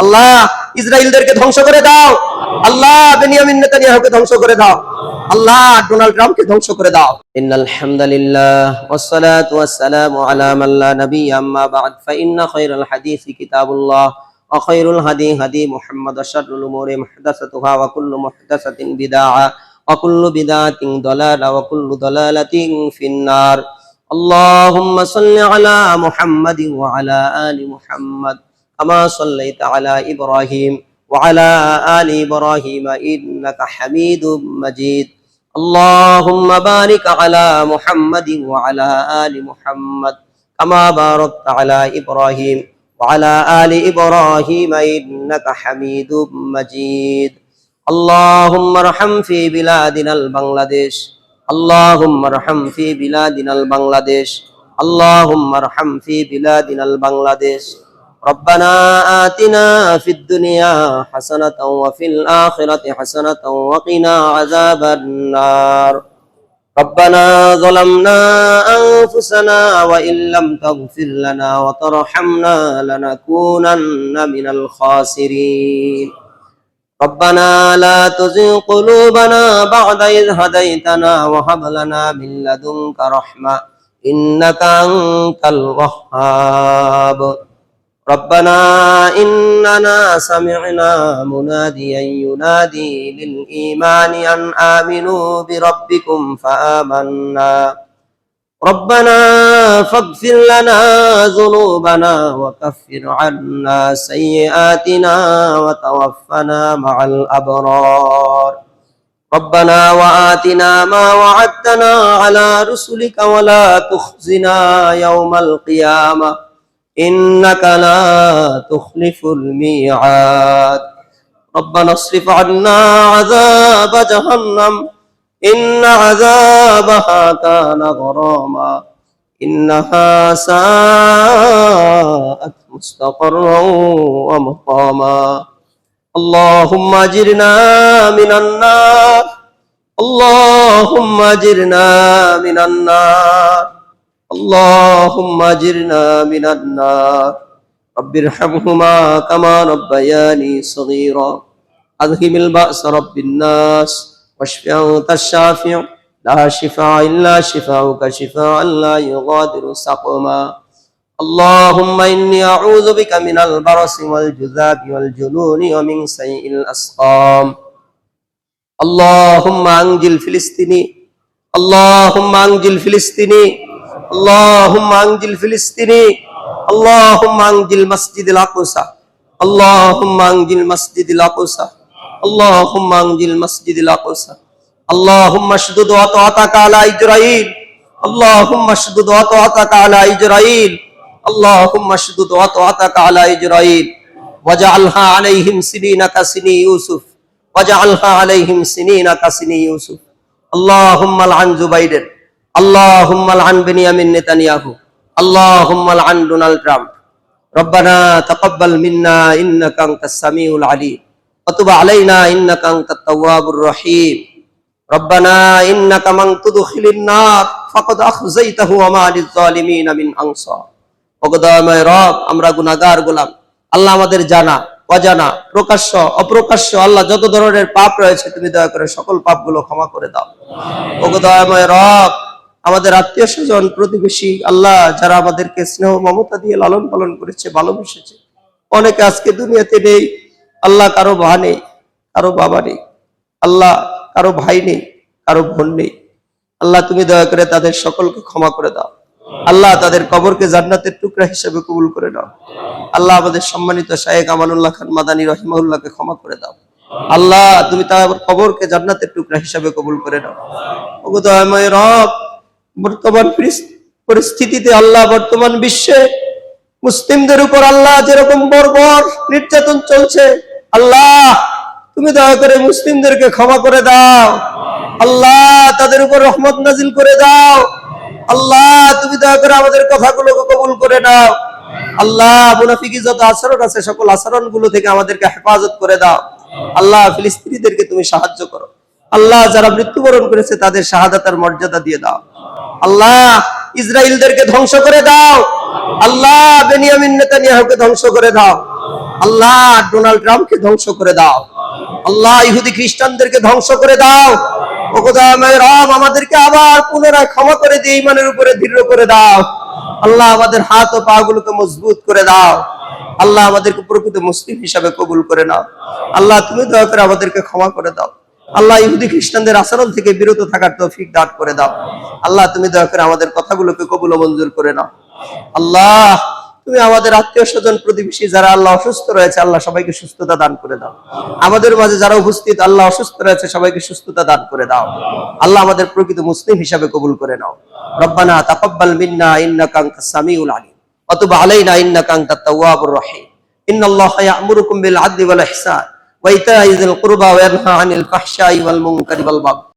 আল্লাহ ইসরায়েলদেরকে ধ্বংস করে দাও আল্লাহ বেনিয়ামিন নেতানিয়াহুকে ধ্বংস করে দাও আল্লাহ ডোনাল্ড ট্রাম্পকে ধ্বংস করে দাও ইন্নাল হামদুলিল্লাহ ওয়াসসালাতু ওয়াসসালামু আলা মান লা নাবিয়্যা আম্মা বা'দ ফাইন্না খায়রাল হাদিসি কিতাবুল্লাহ ওয়া খায়রুল হাদি হাদি মুহাম্মদ ওয়া শাররুল উমুরি মুহদাসাতুহা ওয়া কুল্লু মুহদাসাতিন বিদআ ওয়া কুল্লু বিদআতিন দালালা ওয়া কুল্লু দালালাতিন ফিন্নার اللهم صل على محمد وعلى آل محمد كما صليت على إبراهيم وعلى آل إبراهيم إنك حميد مجيد اللهم بارك على محمد وعلى آل محمد كما باركت على إبراهيم وعلى آل إبراهيم إنك حميد مجيد اللهم ارحم في بلادنا البنغلاديش اللهم ارحم في بلادنا البنغلاديش اللهم ارحم في بلادنا البنغلاديش ربنا آتنا في الدنيا حسنة وفي الآخرة حسنة وقنا عذاب النار ربنا ظلمنا أنفسنا وإن لم تغفر لنا وترحمنا لنكونن من الخاسرين ربنا لا تزغ قلوبنا بعد إذ هديتنا وهب لنا من لدنك رحمة إنك أنت الوهاب ربنا إننا سمعنا مناديا ينادي للإيمان أن آمنوا بربكم فآمنا. ربنا فاغفر لنا ذنوبنا وكفر عنا سيئاتنا وتوفنا مع الأبرار. ربنا وآتنا ما وعدتنا على رسلك ولا تخزنا يوم القيامة. إنك لا تخلف الميعاد ربنا اصرف عنا عذاب جهنم إن عذابها كان غراما إنها ساءت مستقرا ومقاما اللهم أجرنا من النار اللهم أجرنا من النار اللهم أجرنا من النار. رب ارحمهما كما ربياني صغيرا. أذهب البأس رب الناس واشف أنت الشافع. لا شفاء إلا شفاؤك شفاء لا يغادر سقما. اللهم إني أعوذ بك من البرص والجذاب والجنون ومن سيء الأسقام. اللهم أنجل فلسطيني. اللهم أنجل فلسطيني. اللهم أنجل فلسطيني اللهم أنجل مسجد الأقصى اللهم أنجل مسجد الأقصى اللهم أنجل مسجد الأقصى اللهم اشدد وطاعتك على إسرائيل اللهم اشدد وطاعتك على إسرائيل اللهم اشدد وطاعتك على إسرائيل وجعلها عليهم سنين كسني يوسف وجعلها عليهم سنين كسني يوسف اللهم لعن زبيدر اللهم لعن بنيامين نتنياهو اللهم لعن دونالد ترامب ربنا تقبل منا انك انت السميع العليم وتب علينا انك انت التواب الرحيم ربنا انك من تدخل النار فقد اخزيته وما للظالمين من انصار অগদয়ময় রব আমরা গুনাহগার গোলাম আল্লাহ আমাদের জানা অজানা প্রকাশ্য অপ্রকাশ্য আল্লাহ যত ধরনের পাপ রয়েছে তুমি দয়া করে সকল পাপগুলো ক্ষমা করে দাও অগদয়ময় রব আমাদের আত্মীয় স্বজন, প্রতিবেশী, আল্লাহ যারা আমাদেরকে স্নেহ, মমতা দিয়ে লালন পালন করেছে, ভালোবেসেছে। অনেকে আজকে দুনিয়াতে নেই, আল্লাহ কারও মা নেই, কারও বাবা নেই, আল্লাহ কারও ভাই নেই, কারও বোন নেই। আল্লাহ তুমি দয়া করে তাদের সকলকে ক্ষমা করে দাও। আল্লাহ তাদের কবরকে জান্নাতের টুকরা হিসেবে কবুল করে নাও। আল্লাহ আমাদের সম্মানিত শায়েক আমানুল্লাহ খান মাদানী রহিমাউল্লাহকে ক্ষমা করে দাও। আল্লাহ তুমি তার কবরকে জান্নাতের টুকরা হিসাবে কবুল করে নাও। দয়াময় রব বর্তমান পরিস্থিতিতে আল্লাহ বর্তমান বিশ্বে মুসলিমদের উপর আল্লাহ যেরকম বর্বর নির্যাতন চলছে, আল্লাহ, তুমি দয়া করে মুসলিমদেরকে ক্ষমা করে দাও। আল্লাহ, তাদের উপর রহমত নাজিল করে দাও। আল্লাহ, তুমি দয়া করে আমাদের কথাগুলোকে কবুল করে নাও। আল্লাহ, মুনাফিকি যত আচরণ আছে, সকল আচরণগুলো থেকে আমাদেরকে হেফাজত করে দাও। আল্লাহ, ফিলিস্তিনিদেরকে তুমি সাহায্য করো। আল্লাহ, যারা মৃত্যুবরণ করেছে, তাদের শাহাদাতের মর্যাদা দিয়ে দাও। আল্লাহ ইসরায়েলদেরকে ধ্বংস করে দাও। আল্লাহ, বেনিয়ামিন নেতানিয়াহুকে ধ্বংস করে দাও। আল্লাহ, ডোনাল্ড ট্রাম্পকে ধ্বংস করে দাও। আল্লাহ, ইহুদি খ্রিস্টানদেরকে ধ্বংস করে দাও। ও রব আমাদেরকে আবার পুনরায় ক্ষমা করে দিয়ে ইমানের উপরে দৃঢ় করে দাও। আল্লাহ, আমাদের হাত ও পা গুলোকে মজবুত করে দাও। আল্লাহ, আমাদেরকে প্রকৃত মুসলিম হিসাবে কবুল করে নাও। আল্লাহ, তুমি দয়া করে আমাদেরকে ক্ষমা করে দাও। আল্লাহ ইহুদি খ্রিস্টানদের আচরণ থেকে বিরত থাকার তৌফিক দান করে দাও। আল্লাহ, তুমি দয়া করে আমাদের কথাগুলোকে কবুল মঞ্জুর করে নাও। আল্লাহ, তুমি আমাদের আত্মীয় স্বজন প্রতিবেশী যারা আল্লাহ অসুস্থ রয়েছে, আল্লাহ সবাইকে সুস্থতা দান করে দাও। আমাদের মাঝে যারা উপস্থিত, আল্লাহ অসুস্থ রয়েছে, সবাইকে সুস্থতা দান করে দাও। আল্লাহ আমাদের প্রকৃত মুসলিম হিসাবে কবুল করে নাও। রব্বানা তাকাব্বাল মিন্না, ইন্নাকা আনতাস সামিউল আলিম। ওয়া তুব আলাইনা, ইন্নাকা আনতাত তাওয়াবুর রহিম। ইন্নাল্লাহা ইয়া'মুরুকুম বিল আদলি ওয়াল ইহসান। ওয়া ইতা'i যিল কুরবা ওয়া ইয়ানহা আনিল ফাহশাই ওয়াল মুনকারি ওয়াল বাগই